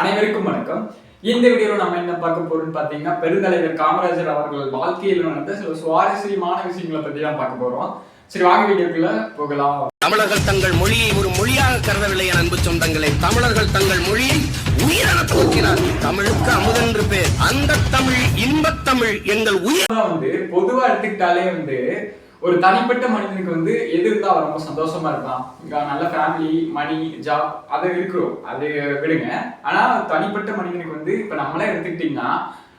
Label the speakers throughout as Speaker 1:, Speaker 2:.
Speaker 1: அனைவருக்கும் வணக்கம். இந்த வீடியோல நம்ம என்ன பார்க்க போறோம்னு பாத்தீங்கன்னா பெருந்தலைவர் காமராஜர் அவர்கள் வாழ்க்கையில் நடந்த சில சுவாரஸ்யமான விஷயங்களை பத்தி தான் பார்க்க போறோம். சரி வாங்க வீடியோக்குள்ள போகலாம்.
Speaker 2: தமிழர்கள் தங்கள் மொழியை ஒரு மொழியாக கருதவில்லை என் அன்பு சொந்தங்களே. தமிழர்கள் தங்கள் மொழியை உயிரென போக்கினார் தமிழுக்கு அமுதென்று பேர். அந்த தமிழ் இன்பத் தமிழ் எங்கள் உயிர்.
Speaker 1: வந்து பொதுவா எடுத்துக்கிட்டாலே வந்து ஒரு தனிப்பட்ட மனிதனுக்கு வந்து எது இருந்தால் அவன் ரொம்ப சந்தோஷமா இருப்பான். நல்ல ஃபேமிலி மணி ஜாப் அது இருக்கிறோம். அது விடுங்க. ஆனா தனிப்பட்ட மனிதனுக்கு வந்து இப்ப நம்மளே எடுத்துக்கிட்டீங்கன்னா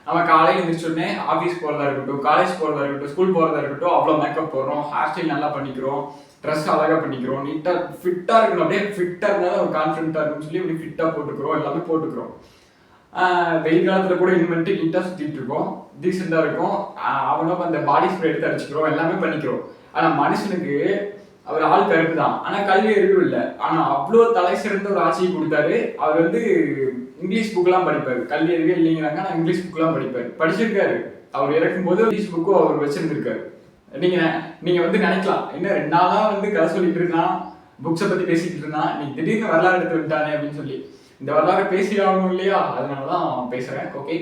Speaker 1: நம்ம காலையில் எழுந்திரிச்சோடனே ஆஃபீஸ் போறதா இருக்கட்டும் காலேஜ் போறதா இருக்கட்டும் ஸ்கூல் போறதா இருக்கட்டும் அவ்வளோ மேக்கப் போடுறோம் ஹேர் ஸ்டைல் நல்லா பண்ணிக்கிறோம் ட்ரெஸ் அழகா பண்ணிக்கிறோம் நீட்டா ஃபிட்டா இருக்கணும். அப்படியே ஃபிட்டா இருந்தாலும் ஒரு கான்ஃபிடென்ட்டா இருக்குன்னு சொல்லி இப்படி ஃபிட்டா போட்டுக்கிறோம் எல்லாமே போட்டுக்கிறோம். வெயில் காலத்துல கூட இது பண்ணிட்டு நீட்டா சுத்திட்டு இருக்கோம். டீசெண்டா இருக்கும். அவனும் அந்த பாடி ஸ்ப்ரே எடுத்து அடிச்சுக்கிறோம். எல்லாமே பண்ணிக்கிறோம். ஆனா மனுஷனுக்கு அவர் ஆள் கருப்பு தான் ஆனா கல்வி அறிவு இல்லை. ஆனா அவ்வளோ தலை சிறந்த ஒரு ஆட்சியை கொடுத்தாரு. அவர் வந்து இங்கிலீஷ் புக்கெல்லாம் படிப்பாரு. கல்வி அறிவே இல்லைங்கிறாங்க. ஆனால் இங்கிலீஷ் புக்கெல்லாம் படிப்பாரு. படிச்சிருக்காரு. அவர் இறக்கும்போது இங்கிலீஷ் புக்கும் அவர் வச்சிருந்திருக்காரு. நீங்க நீங்க வந்து நினைக்கலாம். என்ன ரெண்டு நாளாக வந்து கதை சொல்லிட்டு இருக்கான் புக்ஸை பத்தி பேசிட்டு இருந்தான். நீ திடீர்னு வரலாறு எடுத்து விட்டானே அப்படின்னு சொல்லி. இந்த வரலாறு பேசி ஆகணும் இல்லையா? அதனாலதான் பேசுகிறேன் ஓகே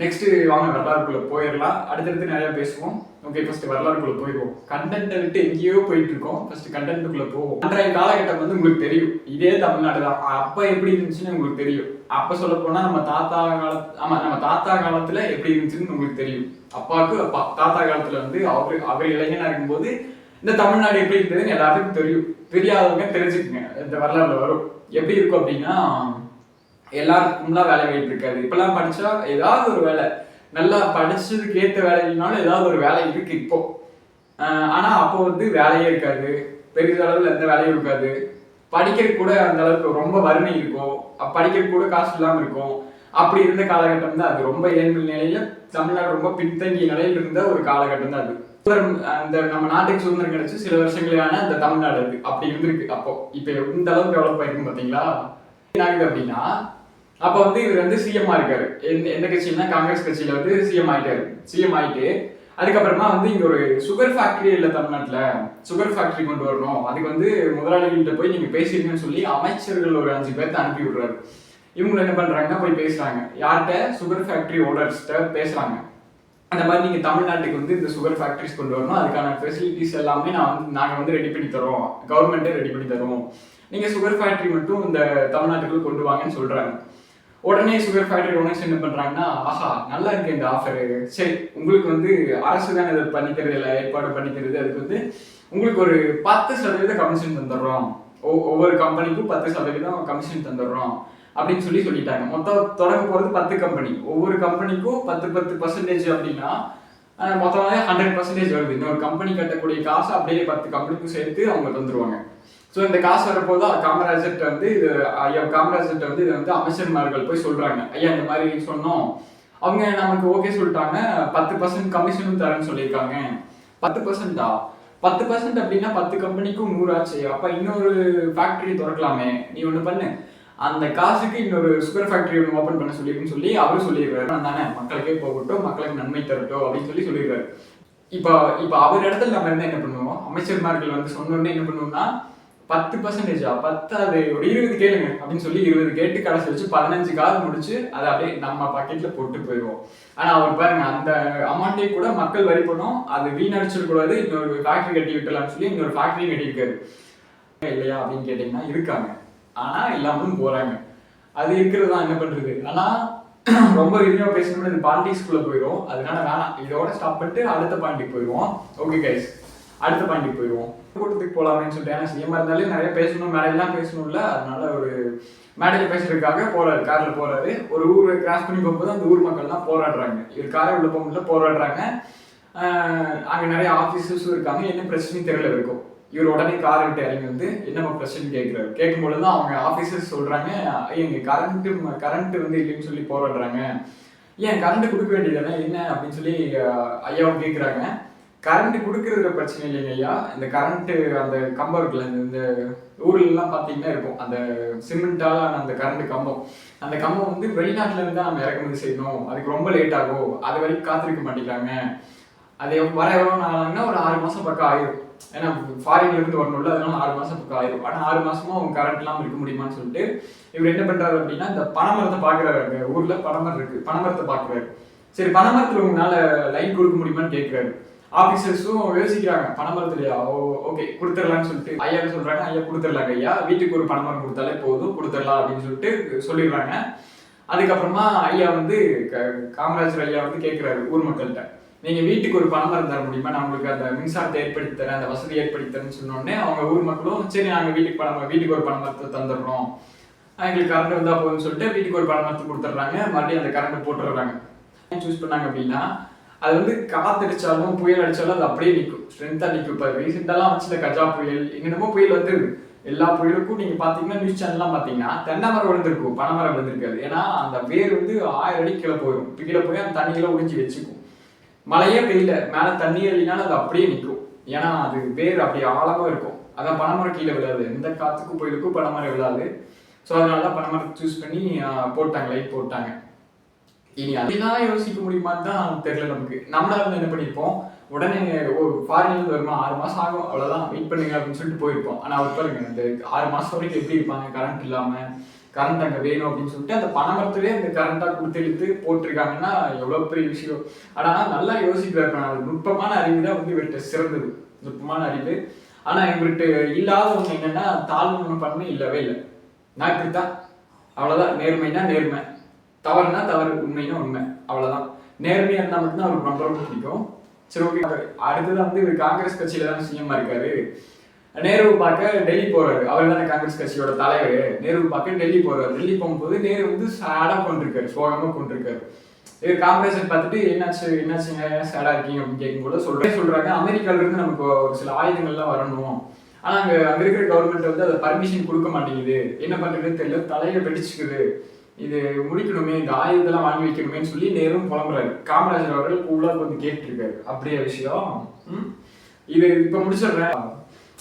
Speaker 1: நெக்ஸ்ட் வாங்க வரலாறுக்குள்ளே போயிடலாம். அடுத்தடுத்து நிறையா பேசுவோம். ஓகே ஃபர்ஸ்ட் வரலாறுக்குள்ள போயிடுவோம். கண்டென்ட்டை விட்டு எங்கேயோ போயிட்டு இருக்கோம் ஃபர்ஸ்ட் கண்டென்ட்டுக்குள்ள போவோம். அன்றைய காலகட்டம் வந்து உங்களுக்கு தெரியும். இதே தமிழ்நாடு தான். அப்போ எப்படி இருந்துச்சுன்னு உங்களுக்கு தெரியும். அப்போ சொல்ல போனால் நம்ம தாத்தா கால ஆமாம் நம்ம தாத்தா காலத்தில் எப்படி இருந்துச்சுன்னு உங்களுக்கு தெரியும். அப்பாவுக்கு அப்பா தாத்தா காலத்தில் வந்து அவர் அவர் இளைஞனாக இருக்கும்போது இந்த தமிழ்நாடு எப்படி இருந்ததுன்னு எல்லாத்துக்கும் தெரியும். தெரியாதவங்க தெரிஞ்சுக்குங்க. இந்த வரலாறுல வரும். எப்படி இருக்கும் அப்படின்னா எல்லாருக்கும்லாம் வேலை வாய்ப்பு இருக்காது. இப்பெல்லாம் படிச்சா ஏதாவது ஒரு வேலை. நல்லா படிச்சதுக்கு ஏற்ற வேலை இல்லைனாலும் ஏதாவது ஒரு வேலை இருக்கு இப்போ. ஆனா அப்போ வந்து வேலையே இருக்காது. பெரிய அளவில் எந்த வேலையும் இருக்காது. படிக்கிற கூட அந்த அளவுக்கு ரொம்ப வறுமை இருக்கும். படிக்கிற கூட காசு இல்லாமல் இருக்கும். அப்படி இருந்த காலகட்டம் தான் அது. ரொம்ப ஏழ்மை நிலையில தமிழ்நாடு ரொம்ப பின்தங்கிய நிலையில் இருந்த ஒரு காலகட்டம் தான் அது. அந்த நம்ம நாட்டுக்கு சுதந்திரம் கிடைச்சு சில வருஷங்களான அந்த தமிழ்நாடு அது. அப்படி இருந்திருக்கு அப்போ. இப்ப இந்த அளவுக்கு டெவலப் ஆயிருக்கும் பாத்தீங்களா என்ன ஆகுது அப்படின்னா அப்ப வந்து இவர் வந்து சிஎம் இருக்காரு. எந்த எந்த காங்கிரஸ் கட்சியில வந்து சிஎம் ஆயிட்டாரு. சிஎம் ஆயிட்டு அதுக்கப்புறமா வந்து இங்க ஒரு சுகர் ஃபேக்டரி இல்ல தமிழ்நாட்டுல சுகர் ஃபேக்டரி கொண்டு வரணும். அதுக்கு வந்து முதலாளிகள்கிட்ட போய் நீங்க பேசிருங்கன்னு சொல்லி அமைச்சர்கள் ஒரு அஞ்சு பேர்த்த அனுப்பி விடுறாரு. இவங்க என்ன பண்றாங்கன்னா போய் பேசுறாங்க. யார்கிட்ட? சுகர் ஃபேக்டரி ஓனர்ஸ்கிட்ட பேசுறாங்க. அந்த மாதிரி நீங்க தமிழ்நாட்டுக்கு வந்து இந்த சுகர் ஃபேக்டரிஸ் கொண்டு வரணும். அதுக்கான ஃபெசிலிட்டிஸ் எல்லாமே நான் வந்து நாங்க வந்து ரெடி பண்ணி தரோம். கவர்மெண்ட்டே ரெடி பண்ணி தரோம். நீங்க சுகர் ஃபேக்டரி மட்டும் இந்த தமிழ்நாட்டுக்குள்ள கொண்டு வாங்கன்னு சொல்றாங்க. உடனே சுகர் ஃபேக்டரி ஓனர்ஸ் என்ன பண்றாங்கன்னா ஆஹா நல்லா இருக்கு இந்த ஆஃபர் சரி உங்களுக்கு வந்து அரசு தான் இதை பண்ணிக்கிறது இல்லை ஏற்பாடு பண்ணிக்கிறது. அதுக்கு வந்து உங்களுக்கு ஒரு பத்து சதவீத கமிஷன் தந்துடுறோம். ஒவ்வொரு கம்பெனிக்கும் பத்து சதவீதம் கமிஷன் தந்துடுறோம் அப்படின்னு சொல்லி சொல்லிட்டாங்க. மொத்தம் தொடங்க போறது பத்து கம்பெனி ஒவ்வொரு கம்பெனிக்கும் பத்து பத்து பர்சன்டேஜ் அப்படின்னா மொத்தமாக ஹண்ட்ரட் பர்சன்டேஜ் வருது. இன்னொரு கம்பெனி கட்டக்கூடிய காசு அப்படியே பத்து கம்பெனிக்கும் சேர்த்து அவங்க தந்துருவாங்க. ஸோ இந்த காசு வரப்போது காமராஜர்கிட்ட வந்து இது ஐயா காமராஜர்கிட்ட வந்து இதை வந்து அமைச்சர்மார்கள் போய் சொல்றாங்க. ஐயா இந்த மாதிரி சொன்னோம். அவங்க நமக்கு ஓகே சொல்லிட்டாங்க. பத்து பர்சன்ட் கமிஷனும் தரேன்னு சொல்லியிருக்காங்க. பத்து பர்சன்டா பத்து பர்சன்ட் அப்படின்னா பத்து கம்பெனிக்கும் நூறாச்சு ஆச்சு. அப்ப இன்னொரு ஃபேக்டரி திறக்கலாமே. நீ ஒண்ணு பண்ணு. அந்த காசுக்கு இன்னொரு சுகர் ஃபேக்டரி ஒன்று ஓப்பன் பண்ண சொல்லியிருக்குன்னு சொல்லி அவரும் சொல்லிடுறாரு. தானே மக்களுக்கே போகட்டும் மக்களுக்கு நன்மை தரட்டும் அப்படின்னு சொல்லி சொல்லிடுறாரு. இப்போ இப்போ அவர் இடத்துல நம்ம இருந்தா என்ன பண்ணுவோம்? அமைச்சர்மார்கள் வந்து சொன்னோடனே என்ன பண்ணுவோம்னா பத்து பர்சன்டேஜா பத்தாது ஒரு இருபது கேளுங்க அப்படின்னு சொல்லி இருபது கேட்டு கடைசி வச்சு பதினஞ்சு கால் முடிச்சு அதை அப்படியே நம்ம பக்கெட்ல போட்டு போயிடுவோம். ஆனா அவர் பாருங்க அந்த அமௌண்ட்டே கூட மக்கள் வரி பண்ணோம் அது வீணடிச்சிடக்கூடாது இன்னொரு ஃபேக்டரி கட்டி விட்டலாம்னு சொல்லி இன்னொரு ஃபேக்டரி கட்டியிருக்காரு. இல்லையா அப்படின்னு கேட்டீங்கன்னா இருக்காங்க. ஆனா எல்லாமும் போறாங்க. அது இருக்கிறது தான் என்ன பண்றது? ஆனா ரொம்ப விரிவாக பேசணும்னா இந்த பாலிடிக்ஸ்குள்ள போயிடும் அதனால வேணாம். இதோட ஸ்டாப் பண்ணிட்டு அடுத்த பாயிண்ட்டுக்கு போயிடுவோம். ஓகே கைஸ் அடுத்த பாயிண்ட்டுக்கு போயிடுவோம். கூட்டத்துக்கு போகலாமே சொல்லிட்டு ஏன்னா சிஎம் இருந்தாலே நிறைய பேசணும் மேடையெல்லாம் பேசணும்ல அதனால ஒரு மேடையில் பேசுறதுக்காக போறாரு கார்ல போறாரு. ஒரு ஊரை கிராஸ் பண்ணி போகும்போது அந்த ஊர் மக்கள்லாம் போராடுறாங்க. இவர் காரை உள்ள போக முடியல போராடுறாங்க. அங்கே நிறைய ஆஃபீஸர்ஸும் இருக்காங்க. என்ன பிரச்சனையும் தெரியல இருக்கும் இவர் உடனே கார் விட்டு இறங்கி வந்து என்னம்மா பிரச்சனை கேட்கிறாரு கேட்கும்பொழுது தான் அவங்க ஆஃபீஸர்ஸ் சொல்றாங்க ஐயா இங்க கரண்ட் கரண்ட் வந்து இல்லைன்னு சொல்லி போராடுறாங்க. ஏன் கரண்ட் கொடுக்க வேண்டியதானே என்ன? அப்படின்னு சொல்லி ஐயாவும் கேட்குறாங்க கரண்ட் கொடுக்கறதுல பிரச்சனை இல்லைங்க ஐயா. இந்த கரண்ட் அந்த கம்பம் இருக்குல்ல இந்த- இந்த ஊர்ல எல்லாம் பாத்தீங்கன்னா இருக்கும். அந்த சிமெண்டால அந்த கரண்ட் கம்பம். அந்த கம்பம் வந்து வெளிநாட்டுல இருந்து தான் நம்ம இறக்குமதி செய்யணும். அதுக்கு ரொம்ப லேட் ஆகும். அது வரைக்கும் காத்திருக்க மாட்டேங்கிறாங்க. அது வர எவ்வளோ நாளாங்கன்னா ஒரு ஆறு மாசம் பக்கம் ஆயிரும். ஏன்னா ஃபாரின்ல இருந்து வரணும்ல அதனால ஆறு மாசம் பக்கம் ஆயிரும். ஆனா ஆறு மாதமும் அவங்க கரண்ட் இல்லாம இருக்க முடியுமான்னு சொல்லிட்டு இவர் என்ன பண்றாரு அப்படின்னா இந்த பனைமரத்தை பாக்குறாரு அங்க. ஊர்ல பனைமரம் இருக்கு. பனைமரத்தை பாக்குறாரு. சரி பனைமரத்துல உங்களால லைன் கொடுக்க முடியுமான்னு கேட்கிறாரு ஆஃபீஸர்ஸும் யோசிக்கிறாங்க பனைமரத்துலயா ஓ ஓகே கொடுத்துடலாம்னு சொல்லிட்டு. ஐயா சொல்றாங்க ஐயா கொடுத்துடலாங்க ஐயா. வீட்டுக்கு ஒரு பணமரம் கொடுத்தாலே போதும் கொடுத்துடலாம் அப்படின்னு சொல்லிட்டு சொல்லிடுறாங்க. அதுக்கப்புறமா ஐயா வந்து க- காமராஜர் ஐயா வந்து கேட்கிறாரு ஊர் மக்கள்கிட்ட. நீங்க வீட்டுக்கு ஒரு பணமரம் தர முடியுமா? நான் உங்களுக்கு அந்த மின்சாரத்தை ஏற்படுத்தி தரேன் அந்த வசதி ஏற்படுத்தி தரேன்னு சொன்னோடனே அவங்க ஊர் மக்களும் சரி நாங்க வீட்டுக்கு பணம் வீட்டுக்கு ஒரு பணமரத்தை தந்துடுறோம். எங்களுக்கு கரண்ட் வந்தா போதும்னு சொல்லிட்டு வீட்டுக்கு ஒரு பணமரத்தை கொடுத்துட்றாங்க. மறுபடியும் அந்த கரண்ட் போட்டுடுறாங்க. சூஸ் பண்ணாங்க அப்படின்னா அது வந்து காத்தடிச்சாலும் புயல் அடிச்சாலும் அது அப்படியே நிற்கும் ஸ்ட்ரென்த்தாக நிற்கும் இப்போ ரீசெண்டாலாம் வச்சுல கஜா புயல் என்னென்னமோ புயல் வந்து எல்லா புயலுக்கும் நீங்கள் பார்த்தீங்கன்னா நியூஸ் சேனல்லாம் பார்த்தீங்கன்னா தென்னை மரம் விழுந்திருக்கும். பனைமரம் விழுந்திருக்காது. ஏன்னா அந்த வேர் வந்து ஆயிரம் அடி கீழே போயிடும் கீழே போய் அந்த தண்ணியெல்லாம் உறிஞ்சி வச்சுக்கும். மழையே பெய்யல. மேலே தண்ணி இல்லைனாலும் அது அப்படியே நிற்கும் ஏன்னா அது வேர் அப்படி ஆழமாக இருக்கும். அதான் பனைமரம் கீழே விழாது. எந்த காற்றுக்கும் புயலுக்கும் பனைமரம் விழாது. ஸோ அதனால தான் பனைமரம் சூஸ் பண்ணி போட்டாங்க லைட் போட்டாங்க. இனி அப்படிதான் யோசிக்க முடியுமான்னு தான் தெரியல நமக்கு. நம்மளால வந்து என்ன பண்ணியிருப்போம்? உடனே ஒரு ஃபாரின்ல இருந்து வருமா? ஆறு மாசம் ஆகும். அவ்வளவுதான். வெயிட் பண்ணுங்க அப்படின்னு சொல்லிட்டு போயிருப்போம். ஆனா அவர் பாருங்க இந்த ஆறு மாசம் வரைக்கும் எப்படி இருப்பாங்க? கரண்ட் இல்லாம கரண்ட் அங்க வேணும் அப்படின்னு சொல்லிட்டு அந்த பணமரத்திலே அந்த கரண்டா கொடுத்து இழுத்து போட்டிருக்காங்கன்னா எவ்வளவு பெரிய விஷயம். ஆனா நல்லா யோசிக்கிறாரு நுட்பமான அறிவு தான் வந்து இவர்கிட்ட சிறந்தது. நுட்பமான அறிவு. ஆனா இவர்கிட்ட இல்லாத ஒண்ணு என்னன்னா தாழ்வு பண்ணு இல்லவே இல்லை. நான் இப்படித்தான். அவ்வளவுதான். நேர்மைன்னா நேர்மை. தவறுனா தவறு உண்மைனா உண்மை. அவ்வளவுதான். நேர்மையா இருந்தா மட்டும்தான் அவருக்கு ரொம்ப பிடிக்கும். சரி ஓகே அடுத்தது வந்து இவர் காங்கிரஸ் கட்சியில தான் சிஎம் இருக்காரு. நேரு பார்க்க டெல்லி போறாரு. அவர் தானே காங்கிரஸ் கட்சியோட தலைவர். நேரு பார்க்க டெல்லி போறாரு. டெல்லி போகும்போது நேரு வந்து சேடா கொண்டிருக்காரு. சோகமா கொண்டிருக்காரு. இவர் காங்கிரஸ் பார்த்துட்டு என்னாச்சு என்னாச்சுங்க? ஏன் சேடா இருக்கீங்க? அப்படின்னு கேட்கும்போது சொல்றேன் சொல்றாங்க? அமெரிக்கால இருந்து நமக்கு ஒரு சில ஆயுதங்கள்லாம் வரணும். ஆனா அங்க அங்க இருக்கிற கவர்மெண்ட் வந்து அதை பர்மிஷன் கொடுக்க மாட்டேங்குது. என்ன பண்றதுன்னு தெரியல. தலையில வெடிச்சுக்குது. இது முடிக்கணுமே இந்த ஆயுதத்தெல்லாம் வாங்கி வைக்கணுமேன்னு சொல்லி நேரும் புலம்புறாரு. காமராஜர் அவர்கள் உள்ளார் வந்து கேட்டிருக்காரு. அப்படியே விஷயம்? இது இப்ப முடிச்சிடுறேன்.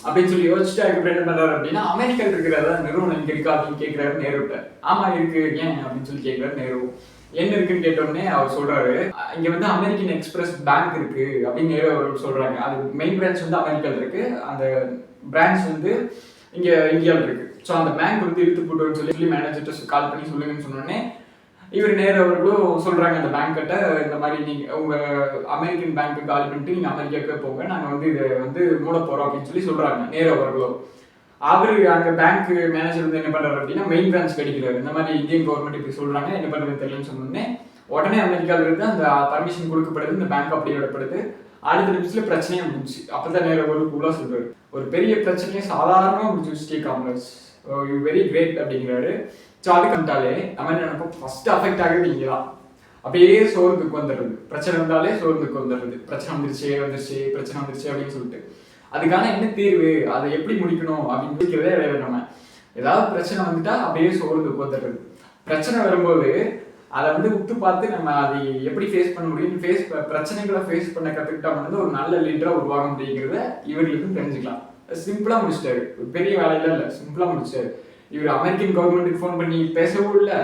Speaker 1: அப்படின்னு சொல்லி யோசிச்சுட்டு அதுக்கப்புறம் என்ன பண்றாரு அப்படின்னா அமெரிக்கா இருக்கிற நிறுவனம் இங்க இருக்கா அப்படின்னு கேட்கிறாரு நேருட்ட. ஆமா இருக்கு. ஏன் அப்படின்னு சொல்லி கேட்கிறாரு நேரு. என்ன இருக்குன்னு கேட்டோடனே அவர் சொல்றாரு இங்க வந்து அமெரிக்கன் எக்ஸ்பிரஸ் பேங்க் இருக்கு அப்படின்னு நேரு அவர்கள் சொல்றாங்க. அது மெயின் பிரான்ச் வந்து அமெரிக்கால இருக்கு. அந்த பிரான்ச் வந்து இங்க இந்தியாவில் இருக்கு ஸோ அந்த பேங்க் வந்து இழுத்து போட்டுன்னு சொல்லி சொல்லி மேனேஜர்கிட்ட கால் பண்ணி சொல்லுங்கன்னு சொன்னோடனே இவர் நேரு அவர்களும் சொல்றாங்க அந்த பேங்க் கிட்ட இந்த மாதிரி நீங்க உங்க அமெரிக்கன் பேங்க்கு கால் பண்ணிட்டு நீங்க அமெரிக்காவுக்கு போங்க. நாங்க வந்து இதை வந்து மூட போறோம் அப்படின்னு சொல்லி சொல்றாங்க நேரு அவர்களும். அவர் அந்த பேங்க் மேனேஜர் வந்து என்ன பண்றாரு அப்படின்னா மெயின் பிரான்ச் கிடைக்கிறாரு. இந்த மாதிரி இந்தியன் கவர்மெண்ட் இப்படி சொல்றாங்க என்ன பண்றது தெரியலன்னு சொன்னோடனே உடனே அமெரிக்காவிலிருந்து அந்த பர்மிஷன் கொடுக்கப்படுது இந்த பேங்க் அப்படியே விடப்படுது. அடுத்த நிமிஷத்துல பிரச்சனையே முடிஞ்சு அப்பதான் நேரம் ஒரு உள்ள சொல்றாரு ஒரு பெரிய பிரச்சனையை சாதாரணமா முடிஞ்சு ஸ்டே காமராஜ். யூ வெரி கிரேட் அப்படிங்கிறாரு. ஸோ அது கண்டாலே நம்ம என்ன நினைப்போம்? ஃபர்ஸ்ட் அஃபெக்ட் ஆகுது இங்கே தான். அப்படியே சோர்ந்துக்கு வந்துடுறது. பிரச்சனை வந்தாலே சோர்ந்துக்கு வந்துடுறது. பிரச்சனை வந்துருச்சு வந்துருச்சு பிரச்சனை வந்துருச்சு அப்படின்னு சொல்லிட்டு. அதுக்கான என்ன தீர்வு? அதை எப்படி முடிக்கணும்? அப்படின்னு யோசிக்கிறதே வேலை நம்ம. ஏதாவது பிரச்சனை வந்துட்டா அப்படியே சோர்ந்துக்கு வந்துடுறது. பிரச்சனை வரும்போது அதை வந்து உத்து பார்த்து நம்ம அதை எப்படி ஃபேஸ் பண்ண முடியும் ஃபேஸ் பிரச்சனைகளை ஃபேஸ் பண்ண கற்றுக்கிட்டா வந்து ஒரு நல்ல லீடராக உருவாக முடியுங்கிறத இவர்களுக்கும் தெரிஞ்சுக்கலாம். சிம்பிளாக முடிச்சிட்டாரு. ஒரு பெரிய வேலையில இல்லை சிம்பிளாக முடிச்சாரு இவர் அமெரிக்கன் கவர்மெண்ட்டுக்கு ஃபோன் பண்ணி பேசவும் இல்லை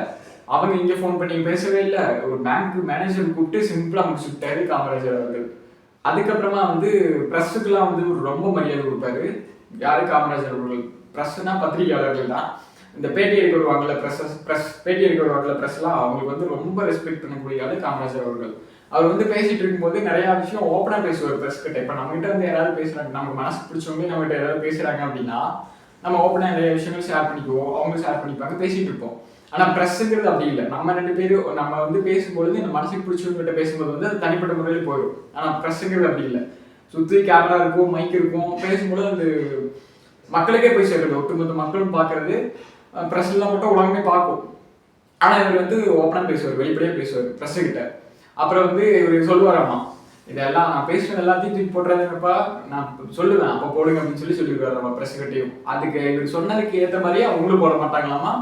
Speaker 1: அவங்க இங்கே ஃபோன் பண்ணி பேசவே இல்லை. ஒரு பேங்க் மேனேஜர் கூப்பிட்டு சிம்பிளாக முடிச்சுட்டாரு காமராஜர் அவர்கள். அதுக்கப்புறமா வந்து ப்ரெஸ்ஸுக்கெல்லாம் வந்து ரொம்ப மரியாதை கொடுப்பாரு. யாரு? காமராஜர் அவர்கள். ப்ரெஸ்ஸுனா பத்திரிகையாளர்கள் தான். இந்த பேட்டி எடுக்க வருவாங்கல்ல ப்ரெஸ் ப்ரெஸ் பேட்டி எடுக்க வருவாங்கல்ல ப்ரெஸ்லாம் அவங்களுக்கு வந்து ரொம்ப ரெஸ்பெக்ட் பண்ணக்கூடிய ஆளு காமராஜர் அவர்கள். அவர் வந்து பேசிட்டு இருக்கும்போது நிறைய விஷயம் ஓப்பனாக பேசுவார் ப்ரெஸ் கிட்ட. இப்போ நம்மகிட்ட வந்து யாராவது பேசுறாங்க நம்ம மனசு பிடிச்சவங்க நம்மகிட்ட யாராவது பேசுறாங்க அப்படின்னா நம்ம ஓப்பனாக நிறைய விஷயங்கள் ஷேர் பண்ணிக்குவோம் அவங்க ஷேர் பண்ணிப்பாங்க பேசிட்டு இருப்போம். ஆனால் ப்ரெஸ்ஸுங்கிறது அப்படி இல்லை. நம்ம ரெண்டு பேரும் நம்ம வந்து பேசும்பொழுது இந்த மனசுக்கு பிடிச்சவங்ககிட்ட பேசும்போது வந்து அது தனிப்பட்ட முறையில் போயிடும். ஆனால் ப்ரெஸ்ஸுங்கிறது அப்படி இல்லை. சுற்றி கேமரா இருக்கும் மைக் இருக்கும் பேசும்போது அது மக்களுக்கே போய் சேர்க்கிறது ஒட்டுமொத்த மக்களும் பார்க்கறது ப்ரெஸ்லாம் போட்டால் உலகமே பார்க்கும். ஆனால் இவர் வந்து ஓப்பனாக பேசுவார் வெளிப்படையாக பேசுவார் ப்ரெஸ் கிட்ட. அப்புறம் வந்து இவர் சொல்லுவாராமா இதெல்லாம் நான் பேசுறது எல்லாத்தையும் தூக்கி போடுறதுப்பா நான் சொல்லுவேன் அப்போ போடுங்க அப்படின்னு சொல்லி சொல்லியிருக்காரு நம்ம ப்ரெஸ் கிட்டையும். அதுக்கு இவர் சொன்னதுக்கு ஏற்ற மாதிரியே அவங்களும் போட மாட்டாங்களாமா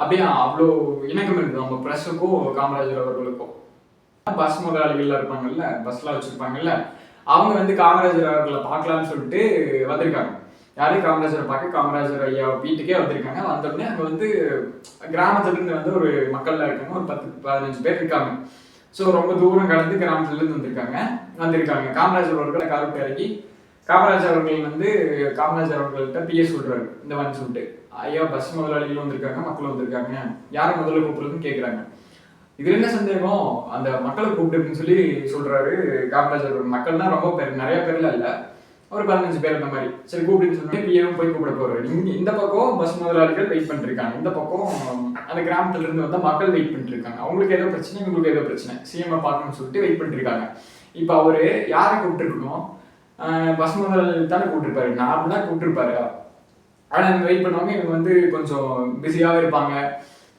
Speaker 1: அப்படியே அவ்வளோ இணக்கம் இருக்குது நம்ம ப்ரெஸ்ஸுக்கும் காமராஜர் அவர்களுக்கும். பஸ் முதலாளிகள்லாம் இருப்பாங்கல்ல பஸ்லாம் வச்சுருப்பாங்கல்ல அவங்க வந்து காமராஜர் அவர்களை பார்க்கலாம்னு சொல்லிட்டு வந்திருக்காங்க. யாரையும் காமராஜரை பார்க்க காமராஜர் ஐயா வீட்டுக்கே வந்திருக்காங்க. வந்தோடனே அங்கே வந்து கிராமத்துலேருந்து வந்து ஒரு மக்கள்லாம் இருக்காங்க. ஒரு பத்து பதினஞ்சு பேர் இருக்காங்க. ஸோ ரொம்ப தூரம் கடந்து கிராமத்துலேருந்து வந்திருக்காங்க. வந்திருக்காங்க. காமராஜர் அவர்களை கார் இறங்கி காமராஜர் அவர்கள் வந்து காமராஜர் அவர்கள்ட்ட பிஎஸ் சொல்கிறாரு இந்த மாதிரி சொல்லிட்டு ஐயா பஸ் முதலாளிகள் வந்திருக்காங்க மக்கள் வந்திருக்காங்க. யாரை முதல்ல கூப்பிடுறதுன்னு கேட்குறாங்க இதுல என்ன சந்தேகம்? அந்த மக்களை கூப்பிட்டுன்னு சொல்லி சொல்றாரு காமராஜர் அவர்கள். மக்கள்னா ரொம்ப பேர் நிறைய பேர்ல இல்லை. ஒரு பதினஞ்சு பேர் அந்த மாதிரி. சரி கூப்பிட்டுன்னு சொன்னோடனே பிஏவும் போய் கூப்பிட போறாரு இந்த பக்கம் பஸ் முதலாளிகள் வெயிட் பண்ணிருக்காங்க. இந்த பக்கம் அந்த கிராமத்துல இருந்து வந்த மக்கள் வெயிட் பண்ணிருக்காங்க. அவங்களுக்கு ஏதோ பிரச்சனை இவங்களுக்கு ஏதோ பிரச்சனை. சிஎம் பார்க்கணும்னு சொல்லிட்டு வெயிட் பண்ணிருக்காங்க. இப்போ அவரு யாரை கூப்பிட்டுருக்கணும்? பஸ் முதலாளி தானே கூப்பிட்டுருப்பாரு. நார்மலா கூப்பிட்டுருப்பாரு. ஆனா இவங்க வெயிட் பண்ணுவாங்க இவங்க வந்து கொஞ்சம் பிஸியாவே இருப்பாங்க.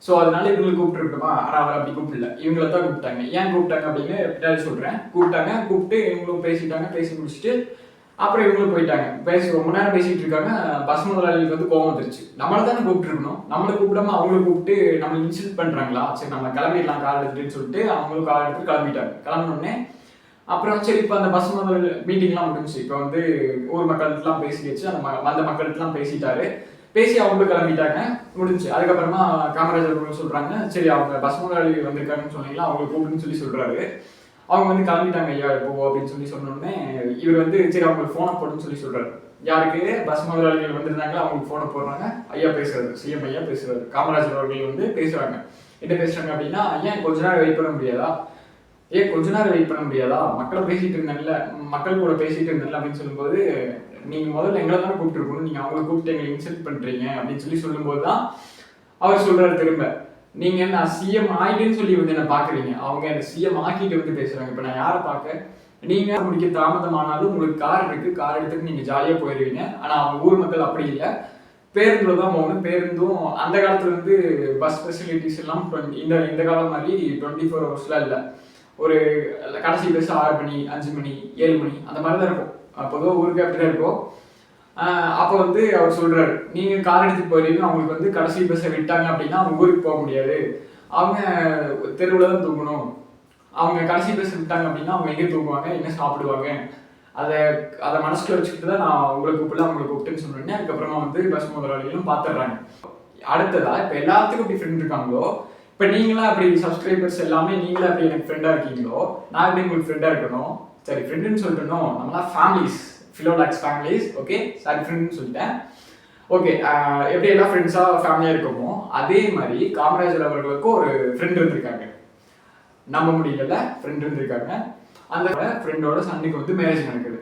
Speaker 1: ஸோ அதனால இவங்களுக்கு கூப்பிட்டுருக்கோமா ஆனால் அவர் அப்படி கூப்பிடல. இவங்கள தான் கூப்பிட்டாங்க. ஏன் கூப்பிட்டாங்க அப்படின்னு பின்னாடி சொல்றேன். கூப்பிட்டாங்க கூப்பிட்டு இவங்களும் பேசிட்டாங்க. பேசி முடிச்சுட்டு அப்புறம் இவங்களும் போயிட்டாங்க. பேசி ரொம்ப நேரம் பேசிட்டு இருக்காங்க. பஸ் முதலாளிகளுக்கு வந்து கோவம் வந்துருச்சு. நம்மளை தானே கூப்பிட்டுருக்கணும். நம்மளை கூப்பிடாம அவங்கள கூப்பிட்டு நம்மளை இன்சல்ட் பண்றாங்களா? சரி நம்ம கிளம்பிடலாம் கார் எடுத்துட்டுன்னு சொல்லிட்டு அவங்களும் கார் எடுத்து கிளம்பிட்டாங்க. கிளம்பினோடனே அப்புறம் சரி இப்போ அந்த பஸ் முதல் மீட்டிங்லாம் முடிஞ்சு இப்போ வந்து ஊர் மக்கள்கிட்டலாம் பேசி வச்சு அந்த ம- வந்த மக்கள்கிட்டலாம் பேசிட்டாரு. பேசி அவங்களும் கிளம்பிட்டாங்க. முடிஞ்சு அதுக்கப்புறமா காமராஜர் அவர்கள் சொல்றாங்க சரி அவங்க பஸ் முதலாளி வந்திருக்காங்கன்னு சொன்னீங்களா? அவங்க கூப்பிடுன்னு சொல்லி சொல்றாரு. அவங்க வந்து கிளம்பிட்டாங்க ஐயா இப்போ அப்படின்னு சொல்லி சொன்னோடனே இவர் வந்து சரி அவங்களுக்கு ஃபோனை போடுன்னு சொல்லி சொல்றாரு. யாருக்கு? பஸ் முதலாளிகள் வந்திருந்தாங்களோ? அவங்களுக்கு ஃபோனை போடுறாங்க. ஐயா பேசுறாரு. சிஎம் ஐயா பேசுறாரு. காமராஜர் அவர்கள் வந்து பேசுறாங்க. என்ன பேசுறாங்க அப்படின்னா ஏன் கொஞ்ச நேரம் வெயிட் பண்ண முடியாதா? ஏன் கொஞ்ச நேரம் வெயிட் பண்ண முடியாதா? மக்களை பேசிட்டு இருந்தேன்ல மக்கள் கூட பேசிட்டு இருந்தேன்ல அப்படின்னு சொல்லும்போது நீங்க முதல்ல எங்களை தானே கூப்பிட்டுருக்கணும். நீங்க அவங்களை கூப்பிட்டு எங்களை இன்சல்ட் பண்றீங்க அப்படின்னு சொல்லி சொல்லும்போது தான் அவர் சொல்றாரு திரும்ப. நீங்க நான் சிஎம் ஆயிட்டேன்னு சொல்லி வந்து என்ன பாக்குறீங்க அவங்க என்ன சிஎம் ஆக்கிட்டு வந்து பேசுறாங்க. இப்ப நான் யாரை பார்க்க? நீங்க முடிக்க தாமதமானாலும் உங்களுக்கு கார் இருக்கு. கார் எடுத்துட்டு நீங்க ஜாலியா போயிருவீங்க. ஆனா அவங்க ஊர் மக்கள் அப்படி இல்லை. பேருந்துல தான் போகணும். பேருந்தும் அந்த காலத்துல இருந்து பஸ் ஃபெசிலிட்டிஸ் எல்லாம் இந்த இந்த காலம் மாதிரி டுவெண்ட்டி ஃபோர் ஹவர்ஸ்லாம் இல்லை. ஒரு கடைசி பஸ் ஆறு மணி அஞ்சு மணி ஏழு மணி அந்த மாதிரி தான் இருக்கும். பொதுவாக ஊருக்கு அப்படி தான் இருக்கும். அப்போ வந்து அவர் சொல்கிறாரு நீங்கள் கார் எடுத்துட்டு போறீங்க அவங்களுக்கு வந்து கடைசி பஸ்ஸை விட்டாங்க அப்படின்னா அவங்க ஊருக்கு போக முடியாது. அவங்க தெருவில் தான் தூங்கணும். அவங்க கடைசி பஸ் விட்டாங்க அப்படின்னா அவங்க எங்கே தூங்குவாங்க என்ன சாப்பிடுவாங்க? அதை அதை மனசுல வச்சுக்கிட்டு தான் நான் உங்களை கூப்பிடல அவங்களை கூப்பிட்டுன்னு சொன்னேன் அதுக்கப்புறமா வந்து பஸ் முதலாளிகளும் பார்த்துடுறாங்க அடுத்ததா இப்போ எல்லாத்துக்கும் இப்படி ஃப்ரெண்ட் இருக்காங்களோ இப்போ நீங்களா அப்படி சப்ஸ்கிரைபர்ஸ் எல்லாமே நீங்களே அப்படி எனக்கு ஃப்ரெண்டாக இருக்கீங்களோ நான் எப்படி உங்களுக்கு ஃப்ரெண்டாக இருக்கணும்? சரி ஃப்ரெண்டுன்னு சொல்லணும் நம்மளாம் ஃபேமிலிஸ் ஃபிலோலாக்ஸ் ஃபேமிலிஸ் ஓகே சாரி ஃப்ரெண்டுன்னு சொல்லிட்டேன். ஓகே uh, எப்படி எல்லாம் ஃப்ரெண்ட்ஸாக ஃபேமிலியாக இருக்கோமோ அதே மாதிரி காமராஜர் அவர்களுக்கும் ஒரு ஃப்ரெண்ட் இருந்திருக்காங்க. நம்ப முடியல ஃப்ரெண்ட் இருந்திருக்காங்க. அந்த ஃப்ரெண்டோட சன்னுக்கு வந்து மேரேஜ் நடக்குது.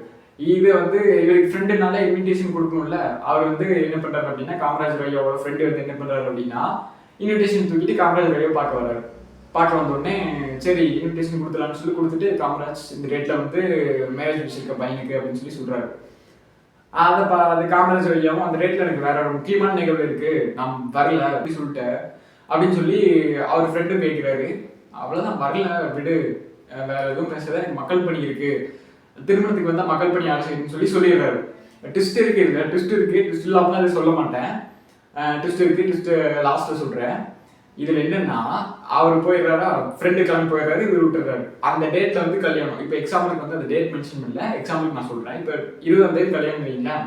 Speaker 1: இது வந்து இவருக்கு ஃப்ரெண்டுனால இன்விடேஷன் கொடுக்கணும்ல அவர் வந்து என்ன பண்ணுறாரு அப்படின்னா காமராஜர் ஐயாவோட ஃப்ரெண்டு வந்து என்ன பண்ணுறாரு அப்படின்னா இன்விடேஷன் தூக்கிட்டு காமராஜர் ஐயா பார்க்க வர்றாரு. பாட்டு வந்தோடனே சரி இன்விடேஷன் கொடுத்துலாம்னு சொல்லி கொடுத்துட்டு காமராஜ் இந்த டேட்டில் வந்து மேரேஜ் வச்சிருக்க பையனுக்கு அப்படின்னு சொல்லி சொல்கிறாரு அதை பா அது காமராஜ் ஐயாவும் அந்த டேட்டில் எனக்கு வேற ஒரு முக்கியமான நிகழ்வு இருக்குது நான் வரல அப்படி சொல்லிட்டேன். அப்படின்னு சொல்லி அவர் ஃப்ரெண்டு கேட்கிறாரு அவ்வளோதான் வரல விடு. வேற எதுவும் பேசாத எனக்கு மக்கள் பணி இருக்குது திருமணத்துக்கு வந்தால் மக்கள் பணி ஆசைன்னு சொல்லி சொல்லிடுறாரு. ட்விஸ்ட் இருக்குது இல்லை ட்விஸ்ட் இருக்குது ட்விஸ்ட் இல்லாமல் அதை சொல்ல மாட்டேன். ட்விஸ்ட் இருக்குது ட்விஸ்ட் லாஸ்ட்டில் சொல்கிறேன் இதுல என்னன்னா அவர் போயிடுறாரா ஃப்ரெண்டு கிளம்பி போயிடுறாரு இவர் விட்டுறாரு அந்த டேட்ல வந்து கல்யாணம். இப்போ எக்ஸாம்பிளுக்கு வந்து அந்த டேட் மென்ஷன் பண்ணல. எக்ஸாம்பிளுக்கு நான் சொல்றேன். இப்போ இருபதாம் தேதி கல்யாணம் இல்லைங்களா?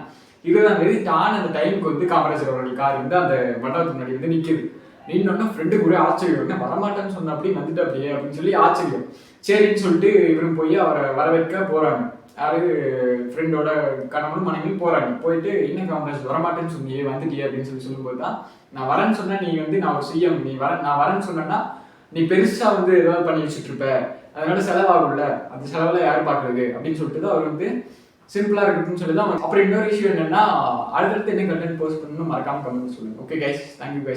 Speaker 1: இருபதாம் தேதி தான் அந்த டைமுக்கு வந்து காமராஜர் அவர்கள் கார் வந்து அந்த மண்டபத்து முன்னாடி வந்து நிக்குது. நின்னோன்னா ஃப்ரெண்டு கூட ஆச்சரியம். என்ன வரமாட்டேன்னு சொன்ன அப்படி வந்துட்டு அப்படியே அப்படின்னு சொல்லி ஆச்சரியம். சரின்னு சொல்லிட்டு இவரும் போய் அவரை வரவேற்க போறாங்க. யாரு ஃப்ரெண்டோட கணவனும் மனைவியும் போறாங்க. போயிட்டு என்ன காமராஜ் வரமாட்டேன்னு சொன்னியே வந்துட்டியே அப்படின்னு சொல்லி சொல்லும்போது தான் நான் வரேன்னு சொன்னா நீ வந்து நான் ஒரு சிஎம் நீ வர நான் வரேன்னு சொன்னேன்னா நீ பெருசா வந்து ஏதாவது பண்ணி வச்சுட்டு இருப்ப. அதனால செலவாகும்ல. அந்த செலவுல யார் பாக்குறது? அப்படின்னு சொல்லிட்டு தான் அவர் வந்து சிம்பிளா இருக்குன்னு சொல்லி தான் அப்புறம் இன்னொரு விஷயம் என்னன்னா அடுத்தடுத்து என்ன கண்டென்ட் போஸ்ட் பண்ணணும் மறக்காம கமெண்ட் சொல்லுங்க. Okay guys thank you guys